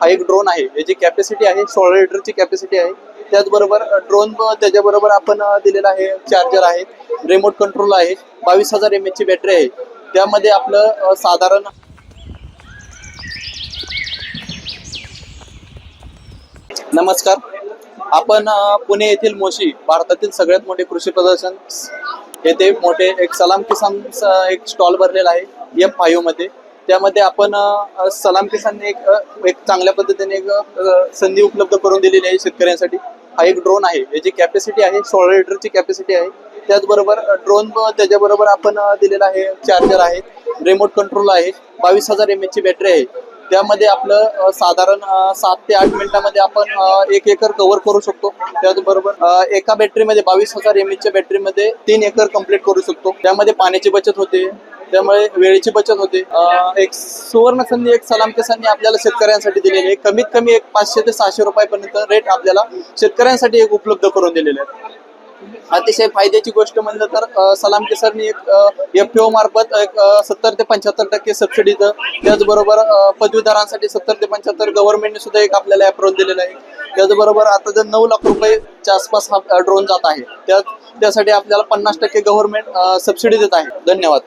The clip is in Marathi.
हा एक ड्रोन आहे. याची कॅपॅसिटी आहे सोळा लिटरची कॅपॅसिटी आहे. त्याचबरोबर ड्रोन त्याच्याबरोबर आपण दिलेला आहे चार्जर आहे. रिमोट कंट्रोल आहे. बावीस हजार एम ची बॅटरी आहे. त्यामध्ये आपलं साधारण नमस्कार. आपण पुणे येथील मोशी भारतातील सगळ्यात मोठे कृषी प्रदर्शन येथे मोठे एक सलाम किसान एक स्टॉल भरलेला आहे एफ फाईव्हमध्ये. त्यामध्ये आपण सलाम किसानने एक एक चांगल्या पद्धतीने एक संधी उपलब्ध करून दिलेली आहे शेतकऱ्यांसाठी. हा एक ड्रोन आहे. याची कॅपॅसिटी आहे सोळा लिटरची कॅपॅसिटी आहे. त्याचबरोबर ड्रोन त्याच्याबरोबर आपण दिलेला आहे चार्जर आहे. रिमोट कंट्रोल आहे. बावीस हजार एम ची बॅटरी आहे. त्यामध्ये आपलं साधारण सात ते आठ मिनिटामध्ये आपण एक एकर कव्हर करू शकतो. त्याचबरोबर एका बॅटरीमध्ये बावीस हजार एम एचच्या बॅटरीमध्ये तीन एकर कंप्लीट करू शकतो. त्यामध्ये पाण्याची बचत होते. त्यामुळे वेळेची बचत होते. एक सुवर्ण संधी एक सलाम संधी आपल्याला शेतकऱ्यांसाठी दिलेली आहे कमीत कमी एक पाचशे ते सहाशे रुपयापर्यंत रेट आपल्याला शेतकऱ्यांसाठी एक उपलब्ध करून दिलेले आहे अतिशय फायद्याची गोष्ट म्हणलं तर सलाम किसाननी एक एफ मार्फत एक सत्तर ते पंच्याहत्तर टक्के सबसिडीचं त्याचबरोबर पदवीधरांसाठी सत्तर ते पंच्याहत्तर गव्हर्नमेंटने सुद्धा एक आपल्याला अप्रोच दिलेला आहे. त्याचबरोबर आता जर नऊ लाख रुपयेच्या आसपास हा ड्रोन जात आहे त्या त्यासाठी आपल्याला पन्नास टक्के गव्हर्नमेंट सबसिडी देत आहे. धन्यवाद.